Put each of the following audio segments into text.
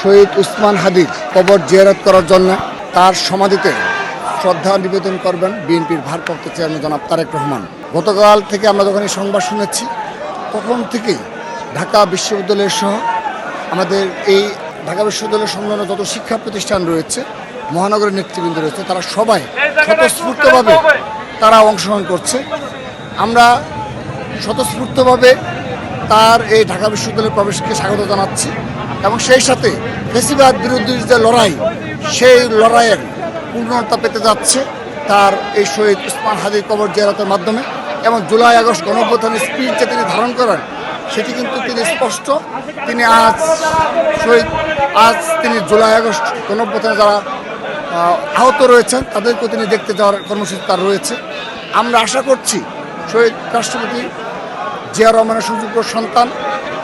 শহীদ উসমান হাদির কবর জিয়ারত করার জন্য তার সমাধিতে শ্রদ্ধা নিবেদন করবেন বিএনপির ভারপ্রাপ্ত চেয়ারম্যান জনাব তারেক রহমান। গতকাল থেকে আমরা যখন এই সংবাদ শুনেছি, তখন থেকেই ঢাকা বিশ্ববিদ্যালয়ের সহ আমাদের এই ঢাকা বিশ্ববিদ্যালয়ের সংলগ্ন যত শিক্ষা প্রতিষ্ঠান রয়েছে, মহানগরের নেতৃবৃন্দ রয়েছে, তারা সবাই স্বতঃস্ফূর্তভাবে তারা অংশগ্রহণ করছে। আমরা স্বতঃস্ফূর্তভাবে তার এই ঢাকা বিশ্ববিদ্যালয়ের প্রবেশকে স্বাগত জানাচ্ছি। এবং সেই সাথে ফেসিবাদ বিরুদ্ধে যে লড়াই, সেই লড়াইয়ের পূর্ণতা পেতে যাচ্ছে তার এই শহীদ উসমান হাদির কবর জিয়ারতের মাধ্যমে। এবং জুলাই আগস্ট গণঅভ্যুত্থানের স্পিড যে তিনি ধারণ করেন, সেটি কিন্তু তিনি স্পষ্ট। তিনি আজ শহীদ, আজ তিনি জুলাই আগস্ট গণঅভ্যুত্থানে যারা আহত রয়েছেন, তাদেরকেও তিনি দেখতে যাওয়ার কর্মসূচি তার রয়েছে। আমরা আশা করছি শহীদ রাষ্ট্রপতি জিয়া রহমানের সুযোগ্য সন্তান,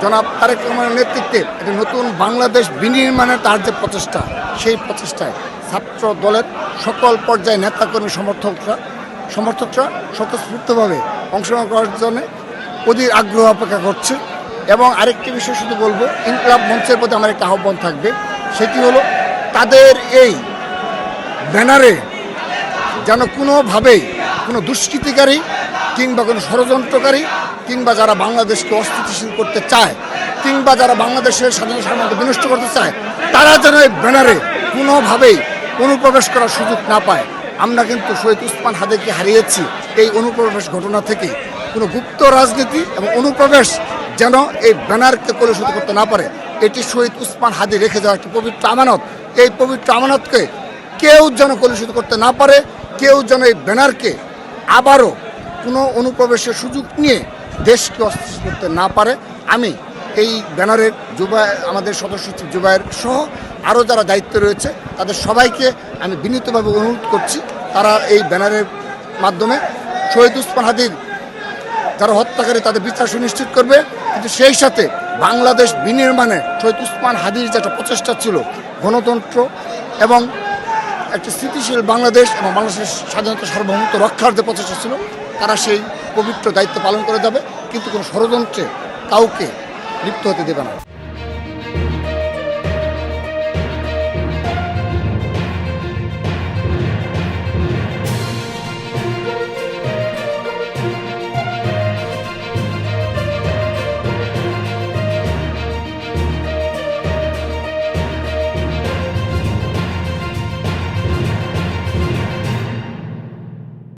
জনাব তারেক রহমানের নেতৃত্বে একটি নতুন বাংলাদেশ বিনির্মাণের তার যে প্রচেষ্টা, সেই প্রচেষ্টায় ছাত্র দলের সকল পর্যায়ে নেতাকর্মী সমর্থকরা সমর্থকরা স্বতঃস্ফূর্তভাবে অংশগ্রহণ করার জন্য অধীর আগ্রহ অপেক্ষা করছে এবং আরেকটি বিষয় শুধু বলব, ইনকলাব মঞ্চের প্রতি আমার একটা আহ্বান থাকবে, সেটি হলো তাদের এই ব্যানারে যেন কোনোভাবেই কোনো দুষ্কৃতিকারী কিংবা কোনো ষড়যন্ত্রকারী কিংবা যারা বাংলাদেশকে অস্থিতিশীল করতে চায়, কিংবা যারা বাংলাদেশের স্বাধীন সার্বভৌমত্ব বিনষ্ট করতে চায়, তারা যেন এই ব্যানারে কোনোভাবেই অনুপ্রবেশ করার সুযোগ না পায়। আমরা কিন্তু শহীদ উসমান হাদিকে হারিয়েছি। এই অনুপ্রবেশ ঘটনা থেকে কোনো গুপ্ত রাজনীতি এবং অনুপ্রবেশ যেন এই ব্যানারকে কলুষিত করতে না পারে, এটি শহীদ উসমান হাদি রেখে যাওয়া একটি পবিত্র আমানত। এই পবিত্র আমানতকে কেউ যেন কলুষিত করতে না পারে, কেউ যেন এই ব্যানারকে আবারও কোনো অনুপ্রবেশের সুযোগ নিয়ে দেশকে অস্থির করতে না পারে। আমি এই ব্যানারের যুবা আমাদের সদস্য সচিব জুবাইর সহ আরও যারা দায়িত্ব রয়েছে, তাদের সবাইকে আমি বিনীতভাবে অনুরোধ করছি, তারা এই ব্যানারের মাধ্যমে শহীদ উসমান হাদির যারা হত্যাকারী, তাদের বিচার সুনিশ্চিত করবে। কিন্তু সেই সাথে বাংলাদেশ বিনির্মাণে শহীদ উসমান হাদির যে একটা প্রচেষ্টা ছিল, গণতন্ত্র এবং একটি স্থিতিশীল বাংলাদেশ এবং বাংলাদেশের স্বাধীনতা সার্বভৌমত্ব রক্ষার যে প্রচেষ্টা ছিল তারা সেই পবিত্র দায়িত্ব পালন করে যাবে, কিন্তু কোনো ষড়যন্ত্রে কাউকে লিপ্ত হতে দেবে না।